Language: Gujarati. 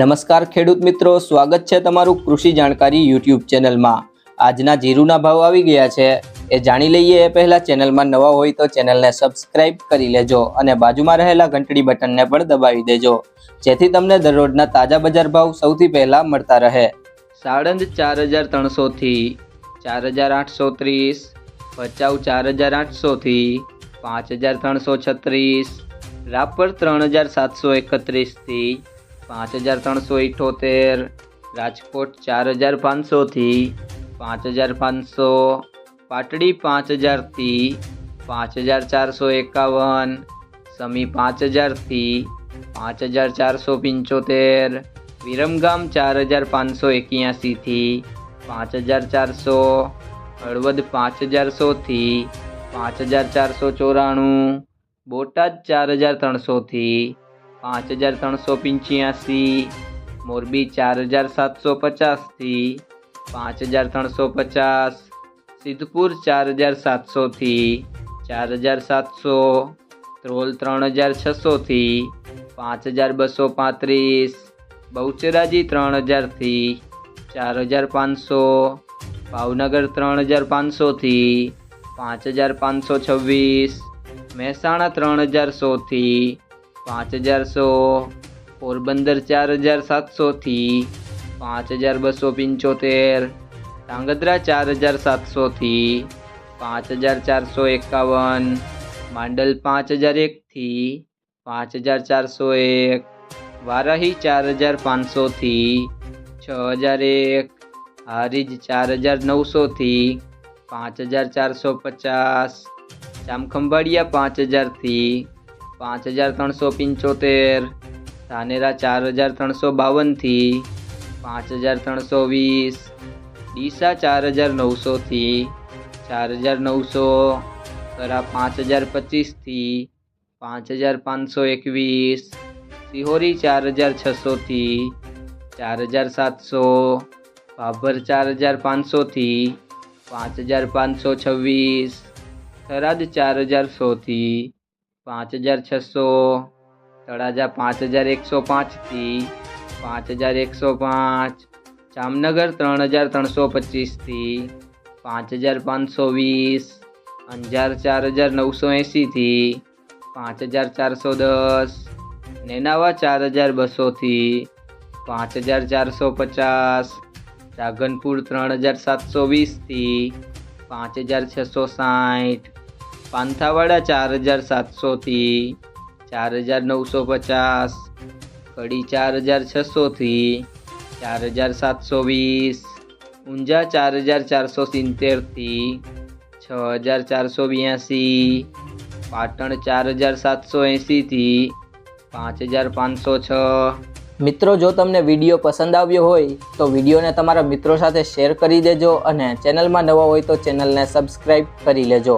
નમસ્કાર ખેડૂત મિત્રો, સ્વાગત છે તમારું કૃષિ જાણકારી યુટ્યુબ ચેનલમાં. આજના જીરુના ભાવ આવી ગયા છે. એ જાણી લઈએ એ પહેલાં ચેનલમાં નવા હોય તો ચેનલને સબસ્ક્રાઇબ કરી લેજો અને બાજુમાં રહેલા ઘંટડી બટનને પણ દબાવી દેજો. જેથી તમને દરરોજના તાજા બજાર ભાવ સૌથી પહેલાં મળતા રહે. સાળંદ ચાર હજાર ત્રણસોથી ચાર હજાર આઠસો ત્રીસ, ભચાઉ ચાર હજાર આઠસોથી પાંચ હજાર ત્રણસો છત્રીસ, રાપર ત્રણ હજાર સાતસો એકત્રીસથી પાંચ હજાર ત્રણસો ઇઠોતેર, રાજકોટ ચાર હજાર પાંચસોથી, પાંચ હજાર પાંચસો, પાટડી પાંચ હજારથી, પાંચ હજાર ચારસો એકાવન, સમી પાંચ હજારથી, પાંચ હજાર ચારસો પંચોતેર, વિરમગામ ચાર હજાર પાંચસો એક્યાસીથી, પાંચ હજાર ચારસો હળવદ પાંચ હજારસોથી, પાંચ હજાર ચારસો ચોરાણું, બોટાદ ચાર હજાર ત્રણસોથી પાંચ હજાર ત્રણસો પંચ્યાસી મોરબી ચાર હજાર સાતસો પચાસથી પાંચ હજાર ત્રણસો પચાસ સિદ્ધપુર ચાર હજાર સાતસોથી ચાર હજાર સાતસો ત્રોલ ત્રણ હજાર છસોથી પાંચ હજાર બસો પાંત્રીસ બહુચરાજી ત્રણ હજારથી ચાર હજાર પાંચસો ભાવનગર ત્રણ હજાર પાંચસોથી પાંચ હજાર પાંચસો છવ્વીસ મહેસાણા ત્રણ હજાર સોથી પાંચ હજાર સો પોરબંદર ચાર હજાર સાતસોથી પાંચ હજાર બસો પંચોતેર ધાંગધ્રા ચાર હજાર સાતસોથી પાંચ હજાર ચારસો એકાવન માંડલ પાંચ હજાર એકથી પાંચ હજાર ચારસો એક વારાહી ચાર હજાર પાંચસોથી છ હજાર એક હારીજ ચાર હજાર નવસોથી પાંચ હજાર ચારસો પચાસ જામખંભાળિયા પાંચ હજારથી પાંચ હજાર ત્રણસો પંચોતેર, ધાનેરા ચાર હજાર ત્રણસો બાવનથી, પાંચ હજાર ત્રણસો વીસ, ડીસા ચાર હજાર નવસોથી, ચાર હજાર નવસો કરા પાંચ હજાર પચીસથી, પાંચ હજાર પાંચસો એકવીસ, સિહોરી ચાર હજાર છસોથી, ચાર હજાર સાતસો, ભાભર ચાર હજાર પાંચસોથી, પાંચ હજાર પાંચસો છવ્વીસ, થરાદ ચાર હજાર સોથી પાંચ હજાર છસો, તળાજા પાંચ હજાર એકસો પાંચથી પાંચ હજાર એકસો પાંચ, જામનગર ત્રણ હજાર ત્રણસો પચીસથી પાંચ હજાર પાંચસો વીસ, અંજાર ચાર હજાર નવસો એંસીથી પાંચ હજાર ચારસો દસ, નેનાવા ચાર હજાર બસોથી પાંચ હજાર ચારસો પચાસ રાગનપુર ત્રણ હજાર સાતસો વીસથી પાંચ હજાર છસો સાઠ પાંથાવાડા ચાર હજાર સાતસોથી ચાર હજાર નવસો પચાસ, કડી ચાર હજાર છસોથી ચાર હજાર સાતસો વીસ, ઊંઝા ચાર હજાર ચારસો સિત્તેરથી છ હજાર ચારસો બ્યાસી, પાટણ ચાર હજાર સાતસો એંસીથી પાંચ હજાર પાંચસો છ. મિત્રો, જો તમને વીડિયો પસંદ આવ્યો હોય, તો વિડીયોને તમારા મિત્રો સાથે શેર કરી દેજો અને ચેનલમાં નવા હોય તો ચેનલને સબસ્ક્રાઈબ કરી લેજો.